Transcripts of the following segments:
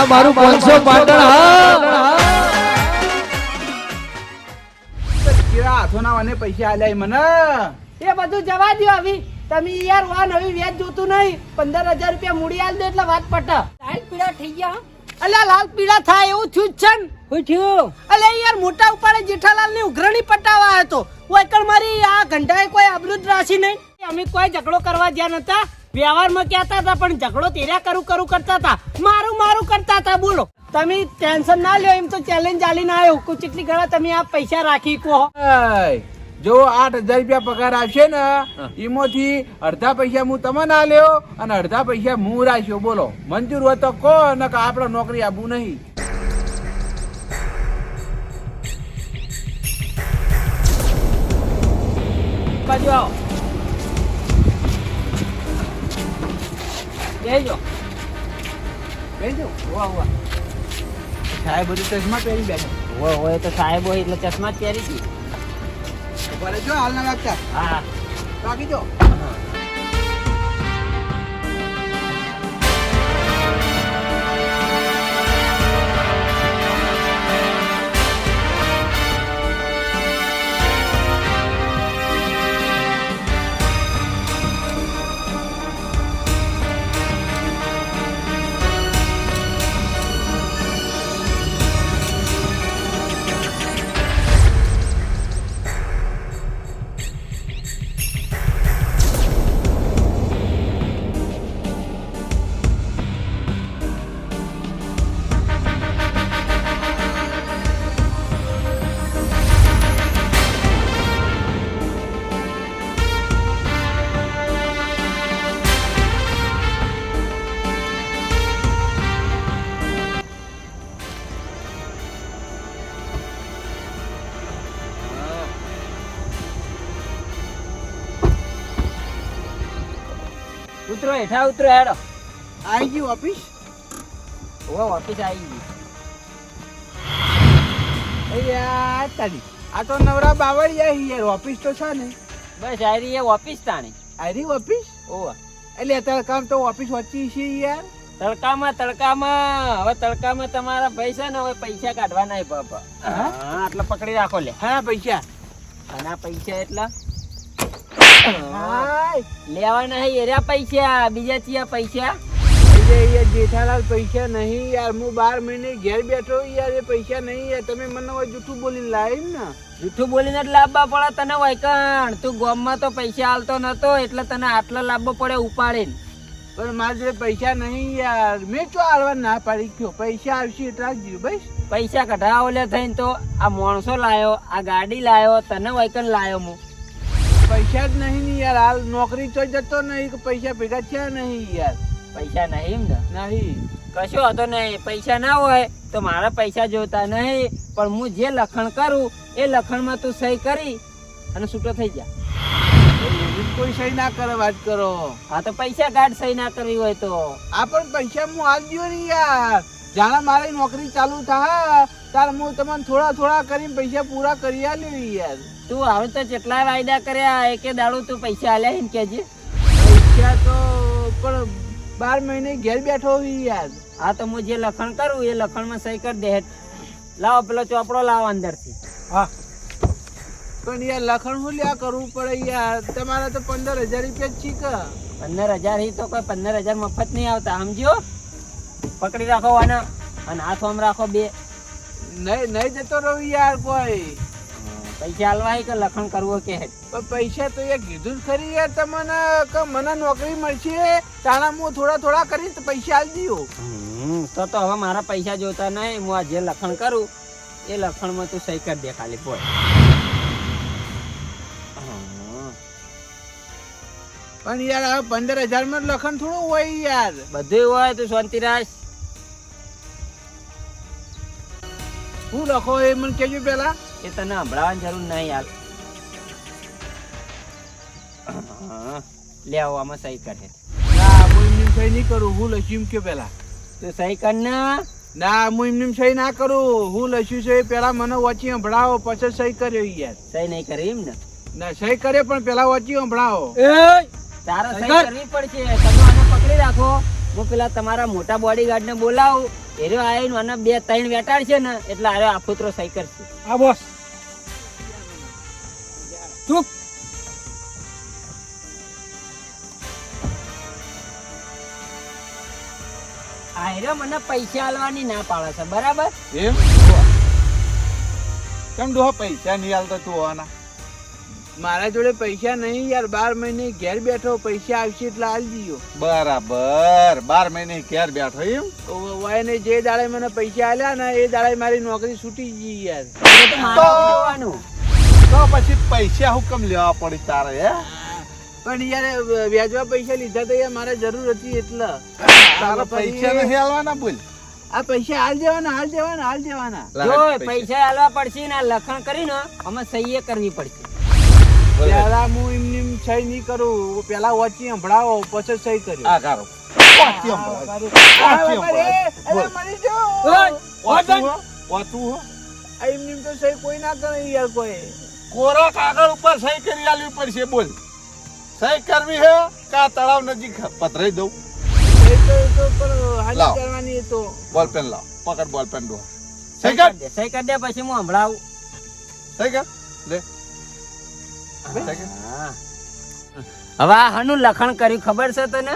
આ મારું પાંચસો પાટણ હા. કેવા હાથોના વાને પૈસા આલ્યા મને. એ બધું જવા દો હવે તમે યાર વાન હવે વ્યાજ જોતું નહીં. પંદર હજાર રૂપિયા મૂડી આલ દે એટલે વાત પટ. લાલ પીળા થઈ ગયા. અલ્યા લાલ પીળા થાય એવું થયું જ છે થયું? અલ્યા યાર મોટા ઉપાડે જેઠાલાલની ઉઘરણી પટાવા આવ્યો હતો ઓયકર મારી આ ઘંટાએ કોઈ આબરૂ જ રાશી નહીં. અમે કોઈ ઝઘડો કરવા જ્યાં નતા. વ્યવહારમાં કહેતા હતા પણ ઝઘડો તેર્યા કરું કરું કરતા હતા. મારું મારું કરતા હતા બોલો. તમે ટેન્શન ના લ્યો એમ તો ચેલેન્જ આલીને આવ્યો. કુ કેટલી ઘણા તમે આ પૈસા રાખી કો જો આઠ હજાર રૂપિયા પગાર આવશે ને એમાંથી અડધા પૈસા હું તમને આલ્યો અને અડધા પૈસા હું રાખ્યો બોલો. મંજૂર હોય તો કહો ને કે આપણે નોકરી આપવું નહીં. બાજુ આવો. બેજો બેજો વાહ વાહ. સાહેબ બધું ચશ્મા પહેરી બેઠો. હોય હોય તો સાહેબ હોય એટલે ચશ્મા જ પહેરી હતી ભલે જો હાલ ના લાગતા. હા. બાકી જો હેઠા ઉતરો હેડો. આવી ગયું ઓફિસ? ઓ ઓફિસ આવી ગયું. અહીંયા તારી આ તો નવરા બાવળિયા યાર ઓફિસ તો છે ને. બસ આરી એ ઓફિસ તાણી. આરી ઓફિસ? ઓવા એટલે તડકામ તો ઓફિસ વચ્ચે છે યાર. તડકામાં તડકામાં. હવે તડકામાં તમારા પૈસા ને હવે પૈસા કાઢવાના બાપા હા? આટલા પકડી રાખો લે. હા પૈસા. અને પૈસા એટલા? હાય લેવા નહીં એર્યા પૈસા બીજા ચિયા પૈસા. જેઠાલાલ પૈસા નહીં યાર હું બાર મહિને ઘેર બેઠો યાર એ પૈસા નહીં યાર. તમે મને હોય જૂઠું બોલીને લાવી ને? જૂઠું બોલીને જ લાવવા પડે તને વૈકણ તું ગોમમાં તો પૈસા આલતો નતો એટલે તને આટલા લાવવો પડે ઉપાડીને. પણ મારે જોડે પૈસા નહીં યાર મેં ચો હાલવા ના પાડી? ગયો પૈસા આવશે એટલા જ બસ. પૈસા કઢાવો લે થઈને તો આ માણસો લાયો આ ગાડી લાયો તને વૈકણ લાયો હું. પૈસા જ નહીં ને યાર. હાલ નોકરી તો જતો નહીં કે પૈસા ભેગા થયા નહીં યાર. પૈસા નહીં ને? નહીં. કશો હતો નહીં. પૈસા ના હોય તો મારા પૈસા જોતા નહીં. પણ હું જે લખણ કરું એ લખણમાં તું સહી કરી અને છૂટો થઈ જા. કોઈ સહી ના કરે વાત કરો. હા તો પૈસા કાઢ સહી ના કરવી હોય તો. આ પણ પૈસા હું આજ ગયો ને યાર. જાણે મારી નોકરી ચાલુ થાય ત્યારે હું તમને થોડા થોડા કરીને પૈસા પૂરા કરી આલ્યો યાર. તું હવે તો કેટલા વાયદા કર્યા એકે દાડો તું પૈસા આલ્યા ને કેજે પૈસા તો પણ બાર મહિને ઘેર બેઠો હોવી યાર. હા તો હું જે લખણ કરું એ લખણમાં સહી કરી દે. લાવો પેલો ચોપડો લાવો અંદરથી. હા. પણ યાર લખણ હું લ્યા કરવું પડે યાર? તમારે તો પંદર હજાર રૂપિયા જ છીક પંદર હજાર તો કોઈ પંદર હજાર મફત નહીં આવતા સમજ્યો? પકડી રાખો આના અને હાથ આમ રાખો બે. નહીં નહીં જતો રહું યાર કોઈ. પૈસા આલવાય કે લખણ કરવું કે હે? પૈસા તો એ કીધું જ ખરી યાર તમને કે મને નોકરી મળશે તાણા હું થોડા થોડા કરીને પૈસા આલી દઉં તો તો હવે મારા પૈસા જોતા નહીં હું આ જે લખણ કરું એ લખણમાં તું સહી કરી દે ખાલી બોલ પણ યાર હવે પંદર હજારમાં લખન થોડું હોય યાર. બધું હોય તું શાંતિ રાખ હું લખો એ મને કેજો પેલા એ તને સંભળાવવાની જરૂર નહીં હાલ લે આવો આમાં સહી કરે. ના હું એમની સહી નહીં કરું. હું લખ્યું કે પેલા. તું સહી કર ને. ના હું એમની સહી ના કરું. હું લખ્યું છે પેલા મને વાંચી સંભળાવો પછી સહી કર્યો યાર. સહી નહીં કરી એમ ને? ના સહી કરે પણ પેલા વાંચી સંભળાવો. તારા સહી કરવી પડશે. તમે આને પકડી રાખો. હું પેલા તમારા મોટા બોડીગાર્ડ ને બોલાવું. એરો આવીને અને બે ત્રણ વેટાડશે ને એટલે આરે આફુતરો સહી કરશે હા બોસ. ચૂપ. આયરો મને પૈસા આલવાની ના પાડે છે બરાબર? એમ? કેમ ડોહા પૈસા નહીં હાલતા તું હોવાના મારા જોડે પૈસા નહીં યાર બાર મહિને ઘેર બેઠો પૈસા આવશે એટલે દીયો. બરાબર બાર મહિને ઘેર બેઠો એમ? વાયને જે દાડે મને પૈસા આલ્યા ને એ દાડે મારી નોકરી છૂટી ગઈ યાર. તો મારે જોવાનું તો પછી પૈસા હુકમ લેવા પડી તારે હે? પણ યાર વ્યાજવા પૈસા લીધા તો યાર મારે જરૂર હતી એટલે. તારા પૈસા નહીં આલવાના બોલ. આ પૈસા હાલ દેવાના હાલ દેવાના હાલ દેવાના. જો પૈસા આલવા પડશે ને આ લખણ કરીને અમે સહીએ કરવી પડશે. પેલા હું એમની એમ સહી નહીં કરું. પેલા વાંચી સંભળાવો પછી સહી કરી આ કરો વાંચી સંભળાવો. વાંચી. ઓય, વાંચું વાંચું હો? એમની એમ તો સહી કોઈ ના કરે યાર કોઈ. કોરા કાગળ ઉપર સહી કરી આલવી પડશે બોલ. સહી કરવી હે કા તળાવ નજીક પધરાઈ દઉં. તો એ તો પણ હાલી કરવાની તો. બોલ પેન લાવ. પકડ બોલ પેન દો સહી કર. દે સહી કર દે પછી હું સંભળાવું. સહી કર. લે. હા. હવે હાનું લખણ કર્યું ખબર છે તને?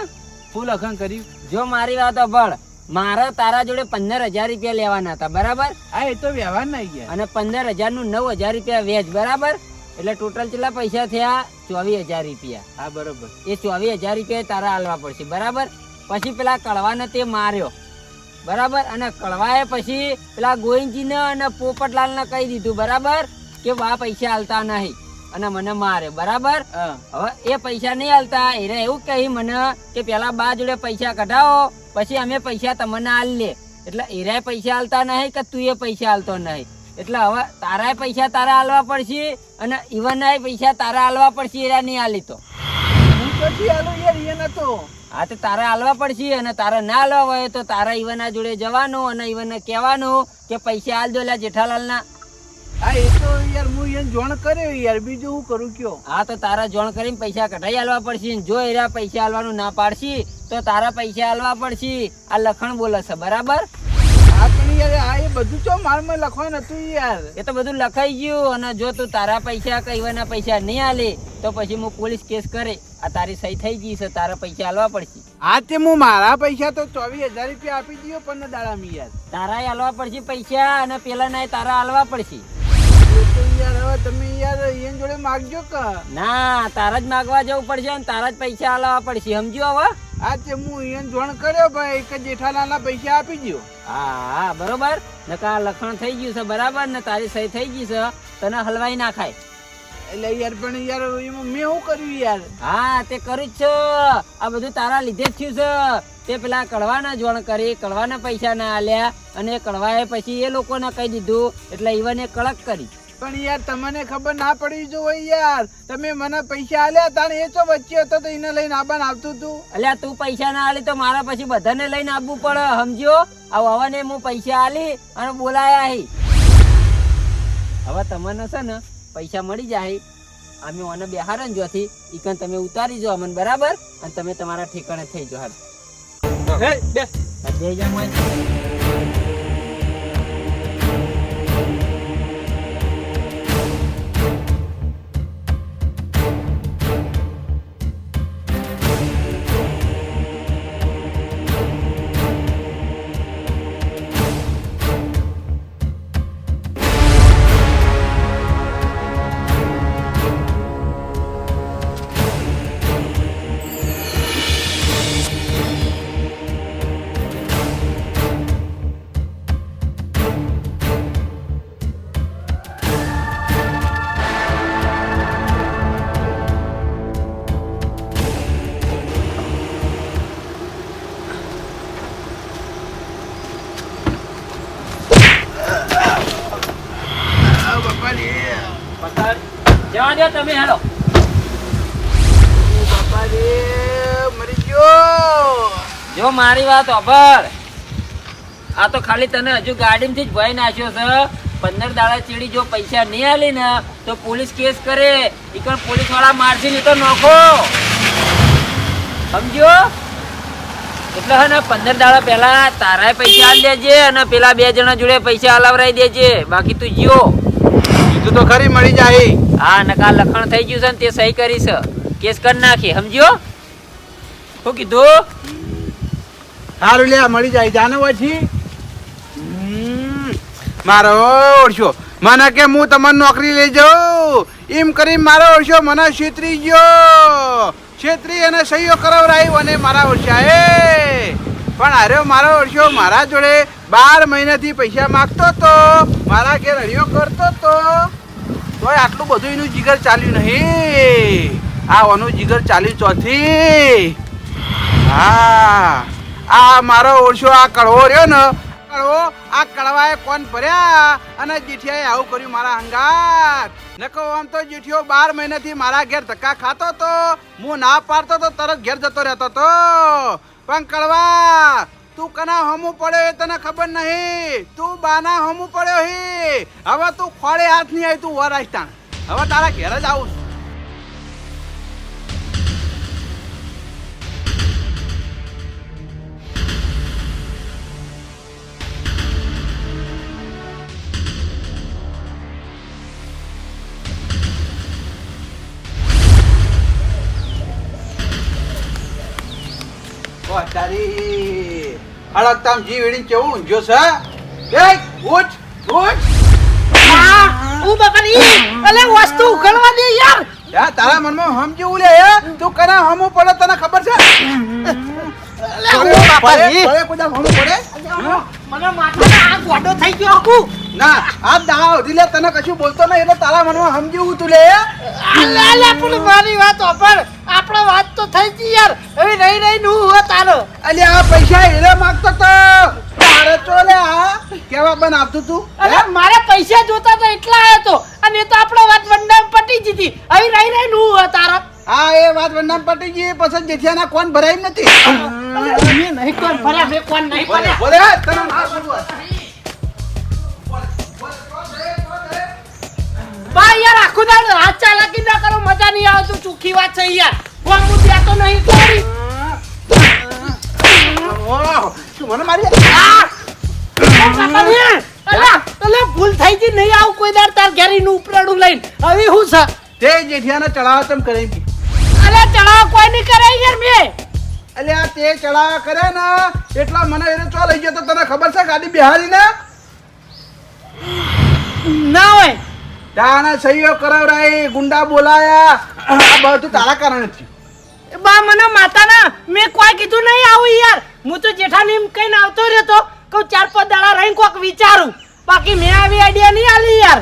શું લખણ કર્યું? જો મારી વાત ભળ મારા તારા જોડે પંદર હજાર રૂપિયા લેવાના હતા બરાબર? હા એ તો વ્યવહાર નહીં ગયા. અને પંદર હજારનું નવ હજાર રૂપિયા વેચ બરાબર? એટલે ટોટલ કેટલા પૈસા થયા? ચોવીસ હજાર રૂપિયા. હા બરોબર. એ ચોવીસ હજાર રૂપિયા તારા હાલવા પડશે બરાબર? પછી પેલા કળવાને તે માર્યો બરાબર? અને કડવાએ પછી પેલા ગોવિંદજીને અને પોપટલાલને કહી દીધું બરાબર? કે આ પૈસા હાલતા નહીં. અને મને મારે બરાબર? હવે એ પૈસા નહીં હાલતા એને એવું કહી મને કે પેલા બા જોડે પૈસા કઢાવો પછી અમે પૈસા તમને હાલ લે. એટલે એરાય પૈસા હાલતા નહીં કે તું એ પૈસા હાલતો નહીં? એટલે હવે તારાય પૈસા તારા હાલવા પડશે અને ઈવનાય પૈસા તારા હાલવા પડશે એરા નહીં હાલી તો. હું તો તારે હાલવા પડશે અને તારે ના હાલવા હોય તો તારા ઈવનના જોડે જવાનું અને ઈવનને કહેવાનું કે પૈસા હાલ દો જેઠાલાલના. હા એ તો યાર હું એને જોણ કર્યો યાર બીજું હું કરું કયો? હા તો તારા જોણ કરીને પૈસા કઢાઈ હાલવા પડશે જો એરા પૈસા આલવાનું ના પાડશી તો તારા પૈસા હાલવા પડશે. આ લખણ બોલે છે બરાબર? હા પણ યાર આ એ બધું તો મારમાં લખવાનું હતું યાર? એ તો બધું લખાઈ ગયું અને જો તું તારા પૈસા કઈવાના પૈસા નહીં આલે તો પછી હું પોલીસ કેસ કરે. આ તારી સહી થઈ ગઈ છે તારા પૈસા હાલવા પડશે. હા તે હું મારા પૈસા તો ચોવીસ હજાર રૂપિયા આપી દઉં પણ દાડા યાર. તારા હાલવા પડશે પૈસા અને પેલા ના તારા હાલવા પડશે. યાર હવે તમે યાર એન જોડે માગજો કે? ના તારા જ માગવા જવું પડશે અને તારા જ પૈસા આલાવા પડશે સમજ્યો હવે? આ તે હું એને જોણ કર્યો ભાઈ કે જેઠાલાલના પૈસા આપી દો હા હા બરોબર. નકા લખણ થઈ ગયું છે બરાબર? ને તારી સહી થઈ ગઈ છે તને હલવાઈ ના ખાય. એટલે યાર પણ યાર એમાં મેં શું કર્યું યાર? હા તે કર્યું જ છે. આ બધું તારા લીધે જ થયું છે. તે પેલા કડવાના જોણ કરી કડવાના પૈસા ના આલ્યા અને કડવાએ પછી એ લોકોને કહી દીધું એટલે ઈવને કડક કરી. પણ યાર તમને ખબર ના પડી જો યાર. તમે મને પૈસા આલ્યા તાણે એ તો વચ્ચે હતો તો એને લઈને આબાન આવતું તું. અલ્યા તું પૈસા ના આલી તો મારા પછી બધાને લઈને આવવું પડે સમજ્યો? આ હવાને હું પૈસા આલી અને બોલાયા હી હવે તમને છે ને પૈસા મળી જાય. અમે ઓને બેહારણ ને જોથી ઈકન તમે ઉતારી જો અમને બરાબર? અને તમે તમારા ઠેકાણે થઈ જો હાલ. બે. જઈ મારી વાત અભર આ તો ખાલી તને હજુ ગાડીમાંથી જ ભય નાખ્યો છે. પંદર દાડા ચીડી જો પૈસા નહીં આલી ને તો પોલીસ કેસ કરે. ઈકણ પોલીસવાળા મારશે નહીં તો નોખો. સમજ્યો? એટલે હે ને પંદર દાડા પહેલા તારા પૈસા આલી દેજે અને પેલા બે જણા જોડે પૈસા હલાવરાઈ દેજે. બાકી તું જીઓ કીધું તો ખરી મળી જાય હા નકા લખણ થઈ ગયું છે ને તે સહી કરીશ. કેસ કરી નાખી. સમજ્યો? શું કીધું? સારું લે, મળી જાય. જાને પછી? મારો ઓળશો. મને કે હું તમારી નોકરી લઈ જાઉં. એમ કરી મારો ઓળશો મને છેતરી ગયો. છેતરી અને સહીઓ કરાવરાયું અને મારા ઓળશા એ પણ અરે મારો ઓળશો મારા જોડે બાર મહિનાથી પૈસા માગતો તો, મારા ઘેર હળિયો કરતો તો, તોય આટલું બધું એનું જીગર ચાલ્યું નહીં. આ ઓનું જીગર ચાલ્યું ચોથી. હા. આ મારો ઓળશો આ કડવો રહ્યો ને, કડવો, આ કડવાએ કોણ ભર્યા અને જીઠિયાએ આવું કર્યું મારા હંગાત. નકો આમ તો જીઠિયો બાર મહિનાથી મારા ઘેર ધક્કા ખાતો તો હું ના પાડતો તો તરત ઘેર જતો રહેતો તો. પણ કડવા, તું કના હમું પડ્યો એ તને ખબર નહીં. તું બાના હમું પડ્યો હી. હવે તું ખોળે હાથ નહીં આવી તું વર તાણ. હવે તારા ઘેર જ આવું છું. તારી અડકતામ જી વેડીને કેવું ઊંઝો છે એ ઉઠ ઉઠ. હું બકરી અલે વસ્તુ ઉઘડવા દે યાર. યા તારા મનમાં સમજવું લે હે? તું કના હમું પડે તને ખબર છે? અલે હું બાપાજી પડે કોઈ દાડો હમું પડે મને માથામાં આ ગોડો થઈ ગયો. આખું ના આ દાવ લે તને કશું બોલતો નહીં એટલે તારા મનમાં સમજ્યું તું લે. અલે પણ મારી વાત ઓપર આપણે વાત તો થઈ ગઈ યાર. હવે રહી રહી નું હો તારો. અલે આ પૈસા એને માંગતો તો. તારે તો લે આ? કેવા બન આપતું તું? અરે મારે પૈસા જોતા તો એટલા આયો તો. અને એ તો આપણો વાત વંડામ પટી જીતી હવે રહી રહી નું હો તારો. હા એ વાત વંડામ પટી ગઈ પછી જેઠિયાના કોણ ભરાય નથી. નહીં કોણ ભર્યા કોણ નહીં બોલે બોલે તને ના બા યાર આખું દાડ હાથ ચાલાકી ના કરો મજા નહીં આવે તો ચોખ્ખી વાત છે યાર. હું હું ત્યાં તો નહીં કરી. તું મને મારી અલે ભૂલ થઈ ગઈ નહીં આવું કોઈ દાડ તાર ઘેરીનું ઉપરાડું લઈને. હવે હું છે? તે જેઠિયાને ચડાવ તમ કરે અલે ચડાવ કોઈ નહીં કરે યાર મે. અલે આ તે ચડાવ કરે ને એટલા મને એને ચો લઈ ગયો તો તને ખબર છે ગાડી બિહારી ને ના હોય. તાના સહીઓ કરાવરાઈ ગુંડા બોલાયા. આ બધું તારા કારણે થયું. બા મને માતાના મેં કોઈ કીધું નહીં આવું યાર. હું તો જેઠાની એમ કહીને આવતો રહ્યો તો કહું ચાર પાંચ દાડા રહીને કોક વિચારું. બાકી મેં આવી આઈડિયા નહીં આલી યાર.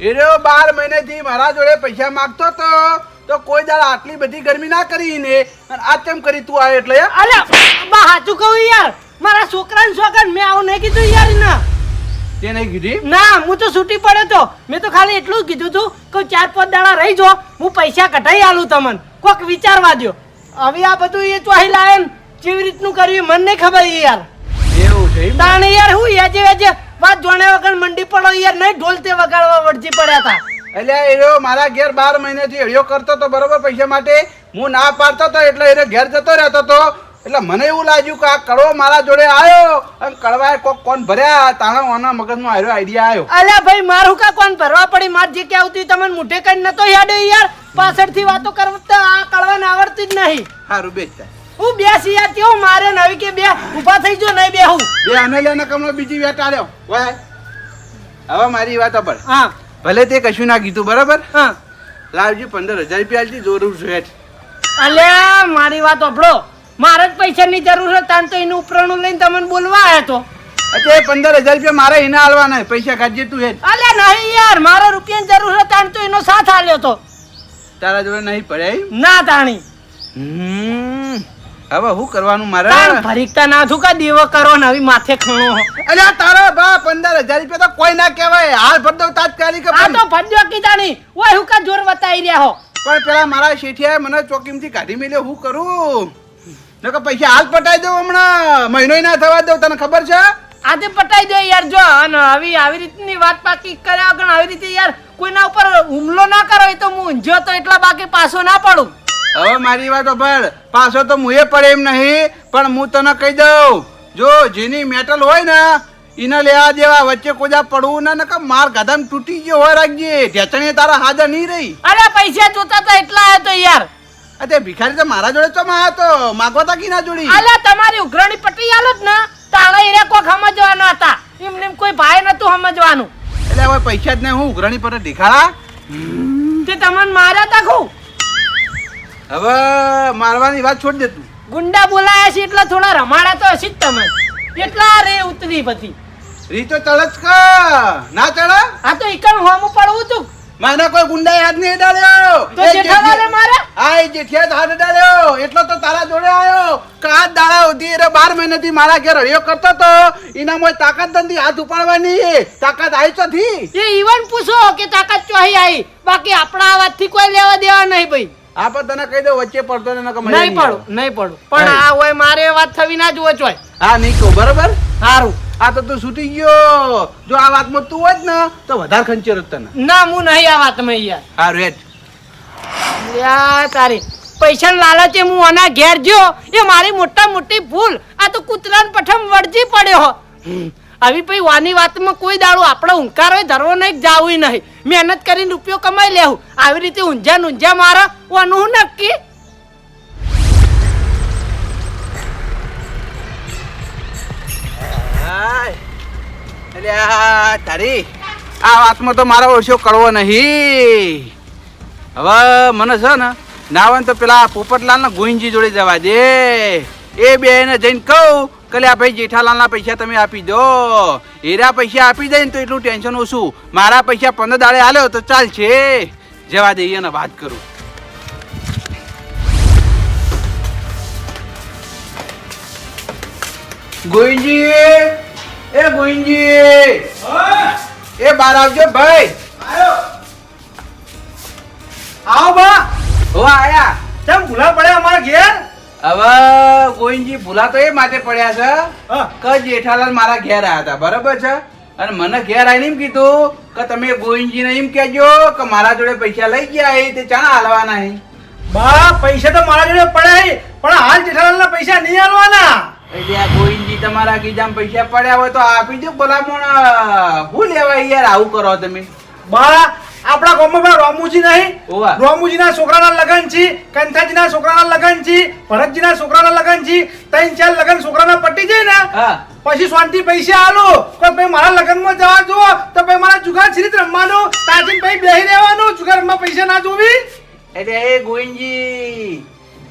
એ રહ્યો બાર મહિનેથી મારા જોડે પૈસા માંગતો તો તો કોઈ દાડા આટલી બધી ગરમી ના કરી ને અને આ કેમ કરી તું આવે એટલે અલે બા સાચું કહું યાર. મારા છોકરાને છોકરા મેં આવું નહીં કીધું યાર ના તે નહીં કીધી? ના હું તો છૂટી પડ્યો તો. મેં તો ખાલી એટલું જ કીધું તું કે ચાર પાંચ દાડા રહી જો હું પૈસા કઢાઈ આલું તમને. કોક વિચારવા દો હવે આ બધું એ ચોહી લાવે ને કેવી રીતનું કર્યું મને નહીં ખબર યાર. એવું છે તાણે યાર હું યાજે યાજે વાત જોણે વગર મંડી પડો યાર નહીં ઢોલતે વગાડવા વળજી પડ્યા હતા એટલે એ રહ્યો મારા ઘેર બાર મહિનાથી હળિયો કરતો તો બરોબર પૈસા માટે હું ના પાડતો તો એટલે એને ઘેર જતો રહેતો તો એટલે મને એવું લાગ્યું કે આ કડવો મારા જોડે આવ્યો અને કડવાએ કોક કોણ ભર્યા તાણા ઓના મગજનો આવ્યો આઈડિયા આવ્યો અલ્યા ભાઈ મારું કા કોણ ભરવા પડી? માર જે કે આવતી તમને મુઠે કઈ નતો યાદ યાર. પાછળથી વાતો કરતા આ કળવાને આવડતી જ નહીં. સારું બેસતા હું બેસી યાર કેવું મારે નવી કે બે ઊભા થઈ જો નહીં બે હું બે આને લેને કમનો બીજી વેટ આલ્યો. વાય હવે મારી વાત પર હા. ભલે તે કશું ના કીધું બરાબર? હા. લાવજી પંદર હજાર રૂપિયા આલતી જરૂર છે. અલ્યા મારી વાત ઓપડો મારે જ પૈસાની જરૂર છે તાન તો એનું ઉપરણું લઈને તમને બોલવા આવ્યો તો. અત્યારે પંદર હજાર રૂપિયા મારે એને આલવાના પૈસા કાઢજે તું હેઠ અલે નહીં યાર મારે રૂપિયાની જરૂર છે તાન તો એનો સાથ આલ્યો તો. તારા જોડે નહીં પડે ના તાણી. હમ. હવે શું કરવાનું મારે? ફરીકતા ના છું કા દેવો કરો ને માથે ખણો. અરે તારા બા પંદર હજાર રૂપિયા તો કોઈ ના કહેવાય. હાલ ભર દઉં તાત્કાલિક આ તો ફંજો કીધાણી ઓય હું કા જોર બતાવી રહ્યા હો? પણ પેલા મારા શેઠિયાએ મને ચોકીમથી કાઢી મેલ્યો. હું કરું? નકર પૈસા હાલ પટાઈ દઉં હમણાં. મહિનો ના થવા દઉં તને ખબર છે? આજે પટાઈ દે યાર જો. અને આવી આવી રીતની વાત પાકી કર્યા વગર આવી રીતે યાર કોઈના ઉપર હુમલો ના કરો એ તો હું. ઊંઝ્યો તો એટલા બાકી પાછો ના પડું. હવે મારી વાત સાંભળ. પાછો તો મુએ પડે એમ નહીં પણ હું તને કહી દઉં. જો જેની મેટલ હોય ને એને લેવા દેવા વચ્ચે કોજા પડવું ના નકર માર ગધામ તૂટી ગયો હોય રાખજે. ઢેચણી તારા હાજર નહીં રહી. અરે પૈસા જોતા તો એટલા આવ્યો તો યાર. આ ભિખારી તો મારા જોડે તો માં તો માગવા તા કી ના જોડી? અલ્યા તમારી ઉઘરાણી પટી આલો જ ને. તાણા એરિયા કોઈ સમજવાના હતા. એમને એમ કોઈ ભાઈ નતું સમજવાનું. એટલે હવે પૈસા જ નહીં હું ઉઘરાણી પર દેખાડા. તે તમને માર્યા તા ખું હવે મારવાની વાત છોડી દે તું. ગુંડા બોલાયા છે એટલે થોડા રમાડા તો હશે જ તમે. એટલા રે ઉતરી બધી રીતો ચડત ક. ના ચડ? આ તો એકમ હોમ પડવું તું મને કોઈ ગુંડા યાદ નહીં ડાળ્યો તો જેઠાલાલે મારે? આ જેઠિયા હાથ ડાળ્યો એટલો તો તારા જોડે આવ્યો કાત દાડા ઉધી એટલે બાર મહિનાથી મારા ઘેર હળિયો કરતો તો એનામાં તાકાત નથી હાથ ઉપાડવાની તાકાત આવી તો થી એ ઈવન પૂછો કે તાકાત ચોહી આવી. બાકી આપણા આવાથી વાતથી કોઈ લેવા દેવા નહીં ભાઈ. આ પણ તને કહી દઉં વચ્ચે પડતો ને નકર નહીં પડું નહીં પડું. પણ આ હોય મારે વાત થવી ના જ ચોય. હા નહીં કહું બરોબર? સારું આ તો તું છૂટી ગયો. જો આ વાતમાં તું હોત ને તો વધારે ખંચેર હોત તને. ના હું નહીં આ વાતમાં યાર. હા રેટ યા તારી પૈસા લાલચે હું આના ઘેર જ્યો. એ મારી મોટા મોટી ભૂલ. આ તો કૂતરાને પઠમ વળજી પડ્યો. હો. આવી પછી વાની વાતમાં કોઈ દાડો આપણે ઊંકાર હોય ધરવો નહીં જાવું નહીં. મહેનત કરીને રૂપિયો કમાઈ લેવું આવી રીતે ઊંઝા ઊંઝા મારા વાનું હું નક્કી તારી, આ વાતમાં તો મારો ઓછો કરવો નહીં. હવે મને છે ને નાવન તો પેલા પોપટલાલ ને ગોવિંદજી જોડે જવા દે. એ બે જઈને કહું કે લે ભાઈ જેઠાલાલના પૈસા તમે આપી દો. એરા પૈસા આપી દે ને તો એટલું ટેન્શન ઓછું મારા પૈસા પંદર દાડે આલ્યો તો ચાલશે. જવા દઈએ ને વાત કરું. ભાઈ. આવો બા. આયા. કેમ ભૂલા પડ્યા અમારા ઘેર? હવે ગોવિંદજી ભૂલા તો એ માટે પડ્યા છે. કે જેઠાલાલ મારા ઘેર આવ્યા હતા બરાબર છે? અને મને ઘેર આવીને એમ કીધું કે તમે ગોવિંદજીને એમ કહેજો કે મારા જોડે પૈસા લઈ ગયા એ તે ચાણા હાલવાના હે. બા પૈસા તો મારા જોડે પડ્યા પણ હાલ જેઠાલાલના પૈસા નહીં હાલવાના. એટલે આ ગોવિંદજી તમારા ગીજામાં પૈસા પડ્યા હોય તો આપી દો ભલામણ. હું લેવાય યાર આવું કરો તમે. બા આપણા ગામમાં રોમુજી નહીં. રોમુજીના છોકરાના લગન છે કંથાજીના છોકરાના લગન છે ભરતજીના છોકરાના લગન છે ત્રણ ચાર લગન છોકરાના પટી જાય ને હા. પછી શાંતિ પૈસા આલો. કોઈ ભાઈ મારા લગનમાં જવા જુઓ તો ભાઈ મારા જુગાર સિરીત રમવાનું તાજીન ભાઈ બેહી રહેવાનું જુગારમાં પૈસા ના જોવી. એટલે એ ગોવિંદજી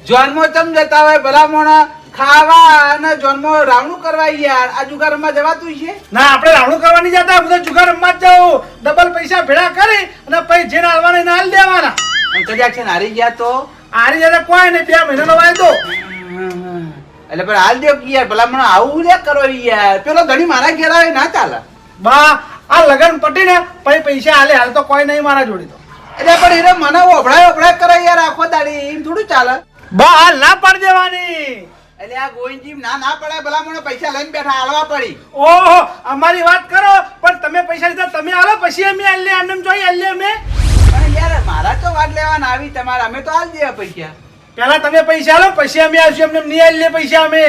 જોન્મો જતા હોય ભલામણ ખાવા અને જોન્મો રાવણું કરવા યાર. આ જુગારમાં જવાતું છે? ના આપણે રાવણું કરવા નહીં જતા બધા જુગાર રમવા જ જાઓ. ડબલ પૈસા ભેળા કરી અને પછી જેને હાલવાના એને હાલ દેવાના. અને કદાચ છે હારી ગયા તો? હારી જતા કોઈ નહીં બે મહિનાનો વાયદો. એટલે પણ હાલ દો યાર ભલામણ આવું લે કરો યાર. પેલો ધણી મારા ઘેર આવે ના ચાલે. બા આ લગન પટી ને પછી પૈસા હાલે હાલ તો કોઈ નહીં મારા જોડે તો. એટલે પણ એને મને ઓભળાય ઓભળાય કરે યાર આખો દાડી. એમ થોડું ચાલે. બા હાલ ના પાડી દેવાની. એટલે આ ગોવિંદજી ના ના પડે ભલામણ પૈસા લઈને બેઠા હાલવા પડી. ઓહો અમારી વાત કરો પણ તમે પૈસા લીધા તમે હાલો પછી અમે હાલ એમને આનંદ જોઈ હાલ અમે. પણ યાર મારા તો વાત લેવાના આવી તમારા અમે તો હાલ દે પૈસા. પહેલા તમે પૈસા લો પછી અમે આવશું એમને નહીં હાલ લે પૈસા અમે.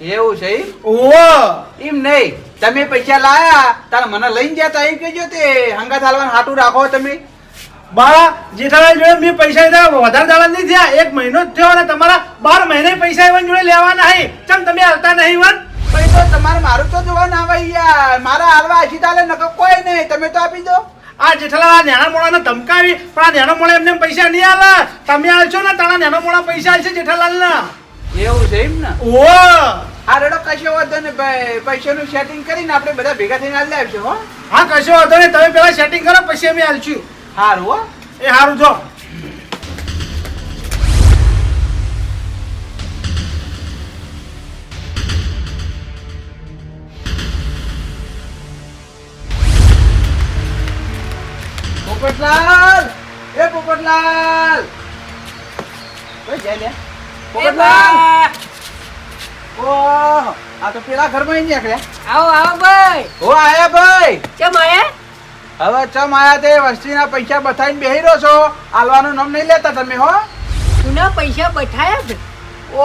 એવું છે ઓહો. એમ નહીં. તમે પૈસા લાયા તાર મને લઈને જતા એમ કેજો તે હંગાત હાલવાનું હાટું રાખો તમે. બા જેઠાલાલ જોડે મેં પૈસા લીધા વધારે દાડા નહીં થયા. એક મહિનો જ થયો અને તમારા બાર મહિને પૈસા એવન જોડે લેવાના હે. ચમ તમે હાલતા નહીં વન પણ તો તમારે મારું તો જોવા ના આવે યાર. મારા હાલવા હજી તાલે નકો કોઈ નહીં. તમે તો આપી દો. આ જેઠાલાલ આ નાના મોણાને ધમકાવી પણ આ નાના મોણા એમને પૈસા નહીં આલે. તમે આલશો ને તારા નાના મોણા પૈસા આલશે જેઠાલાલ ના એવું છે એમ ને? ઓ આ રેડો કશો વાંધો ને ભાઈ. પૈસાનું સેટિંગ કરીને આપણે બધા ભેગા થઈને આલી આવશું હો. હા કશો વાંધો નહીં. તમે પેલા સેટિંગ કરો પછી અમે આલશું સારું હો. એ સારું જો. પોપટલાલ! એ પોપટલાલ! ઓય જાય લે. પોપટલાલ! ઓહ આ તો પેલા ઘરમાં નીકળ્યા. આવો આવો ભાઈ. ઓ આયા ભાઈ. કેમ આયા? હવે ચમ આયા તે વસ્તીના પૈસા બતાવીને બેહી રહ્યો છો? આલવાનું નામ નહીં લેતા તમે હો? એમના પૈસા બઠાયા છે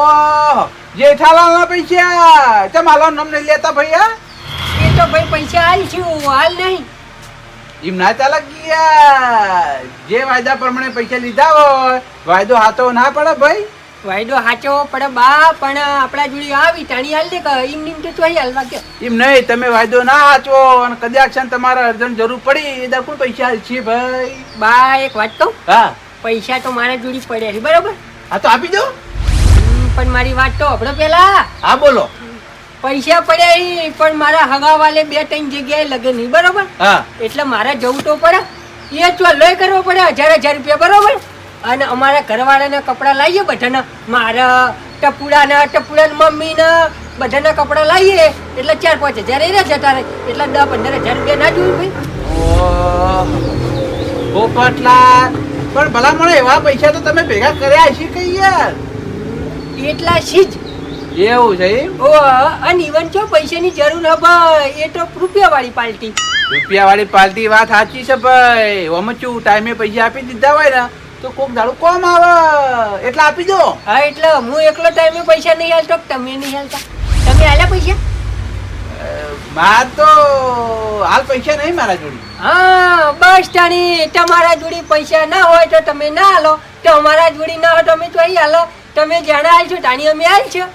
ઓહ જેઠાલાલના પૈસા. ચમ હાલો નામ નહીં લેતા ભૈયા એ તો ભાઈ પૈસા હાલ છું હાલ નહીં. એમ ના ચાલે ગયા. જે વાયદા પ્રમાણે પૈસા લીધા હોય વાયદો હાથો ના પડે ભાઈ. વાયદો હાચો પડે બા પણ આપણા જોડી આવી ટાણી હાલ દે કે એમ નીમ તો અહીં હાલવા કે એમ નહીં તમે વાયદો ના હાચવો અને કદાચ છે તમારે અર્જન્ટ જરૂર પડી એ કોણ પૈસા હાલશે ભાઈ. બા એક વાત કહું? હા. પૈસા તો મારા જોડે પડ્યા છે બરાબર? હા તો આપી દો. પણ મારી વાત તો આપણે પેલા. હા બોલો. પૈસા પડ્યા પણ મારા હગાવાલે બે ત્રણ જગ્યાએ લગે નહીં બરાબર? હા. એટલે મારે જવું તો પડે. એ તો લોહી કરવો પડે હજાર હજાર રૂપિયા બરોબર? અને અમારા ઘરવાળાના કપડાં લાવીએ બધાના. મારા ટપુડાના ટપુડાના મમ્મીના બધાના કપડાં લાવીએ. એટલે ચાર પાંચ હજાર એ જતા રહે. એટલે દસ પંદર હજાર રૂપિયા ના જોયું ભાઈ. પોપટલા પણ ભલા મને એવા પૈસા તો તમે ભેગા કર્યા છે કઈ યાર? એટલા શીજ એવું છે ઓ અને ઇવન જો પૈસાની જરૂર ન ભાઈ એ તો રૂપિયા વાળી પાર્ટી રૂપિયા વાળી પાર્ટી વાત સાચી છે ભાઈ. ઓમ ટાઈમે પૈસા આપી દીધા હોય ને તો કોક દાડો કોમ આવે. એટલે આપી દો. હા એટલે હું એકલો ટાઈમે પૈસા નહીં હાલતો તમે નહીં હાલતા? તમે હાલ્યા પૈસા? માર તો હાલ પૈસા નહીં મારા જોડે. હા બસ તાણી તમારા જોડી પૈસા ના હોય તો તમે ના હાલો. તો અમારા જોડી ના હોય તો અમે તો અહીં હાલો. તમે જાણે હાલ છો તાણી અમે હાલ છો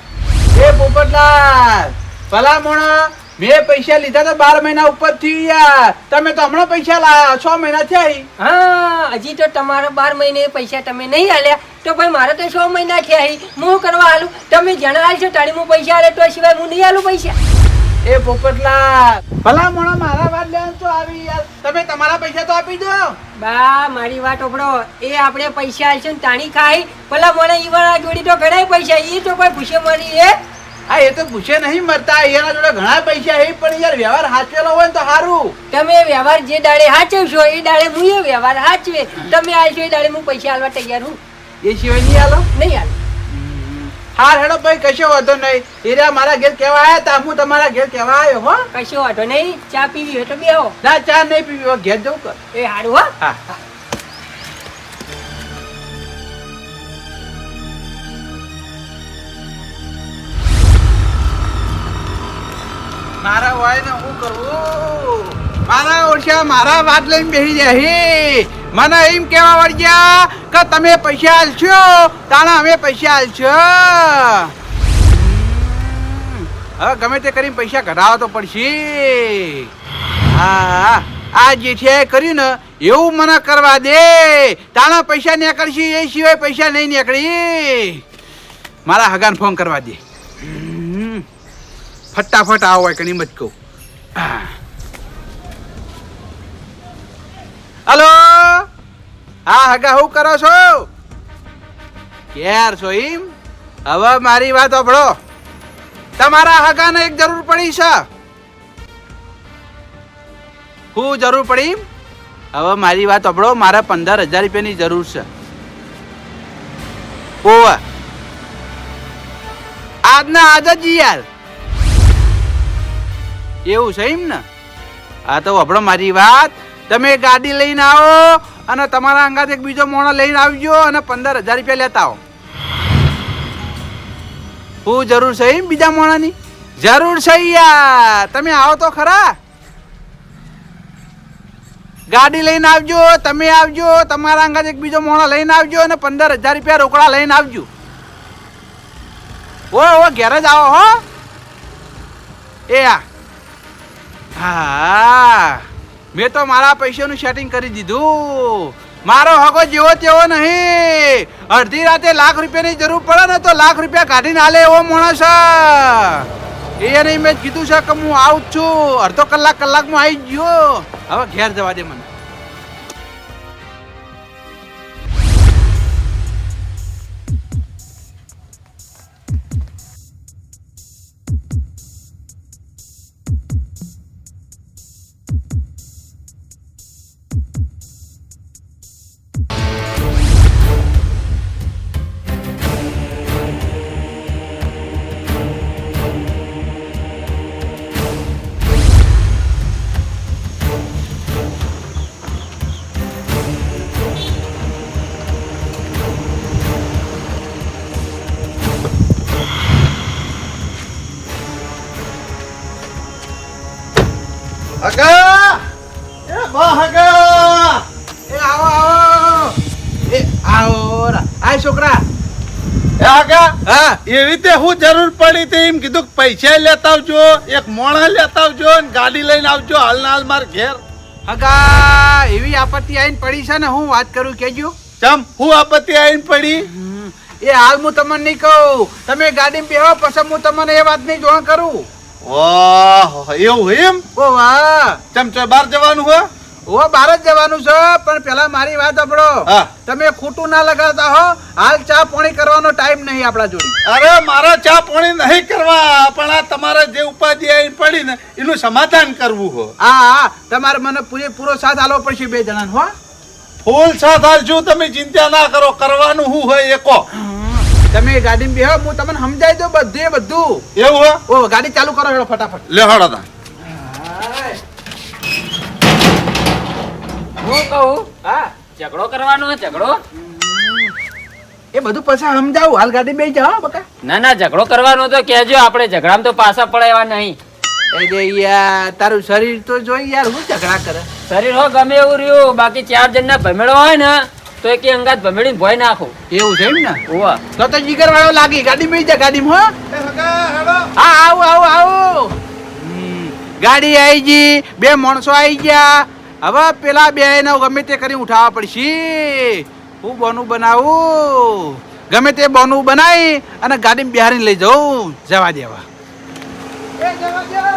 એ પોપટલાલ ભલા મોણા મેં પૈસા લીધા તો બાર મહિના ઉપરથી યાર. તમે તો હમણાં પૈસા લાયા છ મહિના થયા હા હજી તો તમારા બાર મહિને પૈસા તમે નહીં હાલ્યા તો ભાઈ મારે તો છ મહિના થયા હું કરવા હાલું તમે જણા હાલશો હું પૈસા હાલે તો સિવાય હું નહીં હાલું પૈસા. એ પોપટલા ભલા મોણા મારા વાત લે તો આવી યાર. તમે તમારા પૈસા તો આપી દો. બા મારી વાત ઓપડો એ આપણે પૈસા હાલશે ને તાણી ખાઈ. ભલા મોણા ઈવાળા જોડી તો ઘણા પૈસા. એ તો કોઈ ભૂસે મરી એ હા એ તો પૂછે નહીં મરતા એના જોડે ઘણા પૈસા એ પણ યાર વ્યવહાર હાચવેલો હોય તો સારું. તમે વ્યવહાર જે દાડે હાચવશો એ દાડે હું એ વ્યવહાર હાચવે તમે આવશો એ દાડે હું પૈસા હાલવા તૈયાર હું. એ સિવાય નહીં હાલો નહીં હાલો હાર હેડો ભાઈ કશો વાંધો નહીં. એ રહ્યા મારા ઘેર કહેવા આવ્યા તા હું તમારા ઘેર કહેવા આવ્યો હો. કશો વાંધો નહીં ચા પીવી હોય તો બેહો. ના ચા નહીં પીવી હોય ઘેર જવું કર. એ હારું હા. હા. મારા હોય ને હું કરવું મારા ઓછા મારા વાત લઈને બેસી જાય હે. મને એમ કેવા વળગ્યા કે તમે પૈસા આલશો, તાણા અમે પૈસા આલશો. હવે ગમે તે કરીને પૈસા કઢાવવા તો પડશે. હા, આ જે છે કર્યું ને, એવું મને કરવા દે. તાણા પૈસા નીકળશે, એ સિવાય પૈસા નહીં નીકળી. મારા હગાન ફોન કરવા દે. ફટાફટ આવો હોય કણી મત કહું. હલો? હા, હગા, હું કરો છો? ક્યાર છો એમ? હવે મારી વાત સાંભળો. તમારા હગાને એક જરૂર પડી છે. હું જરૂર પડી? હવે મારી વાત સાંભળો, મારે પંદર હજાર રૂપિયાની જરૂર છે. ઓવા આજના આજ જ યાર. એવું છે એમ ને? હા તો સાંભળો મારી વાત. તમે ગાડી લઈને આવો અને તમારા અંગાત એક બીજો મોણો લઈને આવજો અને પંદર હજાર રૂપિયા લેતા આવો. હું જરૂર છે એમ બીજા મોણાની? જરૂર છે યાર. તમે આવો તો ખરા. ગાડી લઈને આવજો, તમે આવજો, તમારા અંગાત એક બીજો મોણો લઈને આવજો અને પંદર હજાર રૂપિયા રોકડા લઈને આવજો. ઓ ઓ ઘેર જ આવો હો. એ આ. હા. મેં તો મારા પૈસાનું સેટિંગ કરી દીધું. મારો હગો જેવો તેવો નહીં. અડધી રાતે લાખ રૂપિયાની જરૂર પડે ને તો લાખ રૂપિયા કાઢીને હાલે એવો માણસ. એ એને મેં કીધું છે કે હું આવું જ છું. અડધો કલાક કલાકમાં આવી ગયો. હવે ઘેર જવા દે મને. હું જરૂર પડી તે એમ કીધું કે પૈસા લેતા આવજો એક મોણા લેતા આવજો અને ગાડી લઈને આવજો હાલ ના હાલ માર ઘેર. હગા એવી આપત્તિ આવીને પડી છે ને હું વાત કરું કેજો ચમ હું આપત્તિ આવીને પડી? એ હાલ હું તમને નહીં કહું. તમે ગાડીમાં બેહો પછી હું તમને એ વાત નહીં જોણ કરું. ઓહ એવું એમ? ઓ વાહ. ચમ બહાર જવાનું હો? ઓ બહાર જ જવાનું છે પણ પેલા મારી વાત સાંભળો. હા. તમે ખોટું ના લગાડતા હો હાલ ચા પાણી કરવાનો ટાઈમ નહીં આપણા જોડે. અરે મારા ચા પાણી નહીં કરવા પણ આ તમારે જે ઉપાધિ આવીને પડી ને એનું સમાધાન કરવું હો. હા હા તમારે મને પૂરેપૂરો સાથ આલવો પડશે બે જણા હો. ફૂલ સાથ આલજો તમે ચિંતા ના કરો કરવાનું હું હોય એકો તમે ગાડીમાં બેહો હું તમને સમજાવી દઉં બધે બધું. એવું હો? ઓ ગાડી ચાલુ કરો હેડો ફટાફટ. લે હળો તા. હું કહું? હા. ઝઘડો કરવાનો ઝઘડો? એ બધું પછી સમજાવું. હાલ ગાડી બે જાઓ બકા. ના ના ઝઘડો કરવાનો તો કહેજો આપણે ઝઘડામાં તો પાછા પડે એવા નહીં અરે યાર તારું શરીર તો જોઈ યાર હું ઝઘડા કરે? શરીર હો ગમે એવું રહ્યું બાકી ચાર જણના ભમેડો હોય ને તો એક અંગાત ભમેડીને ભોય નાખો. એવું છે એમ ને? ઓવા તો તો જીગર વાળો લાગી. ગાડી બેસી જા ગાડીમાં હો. હા આવું આવું આવું. ગાડી આવી ગઈ. બે માણસો આવી ગયા. હવે પેલા બે ને ગમે તે કરી ઉઠાવવા પડશે. હું બોનું બનાવું. ગમે તે બોનું બનાવી અને ગાડી બિહારી લઈ જાઉં. જવા દેવા. જવા દે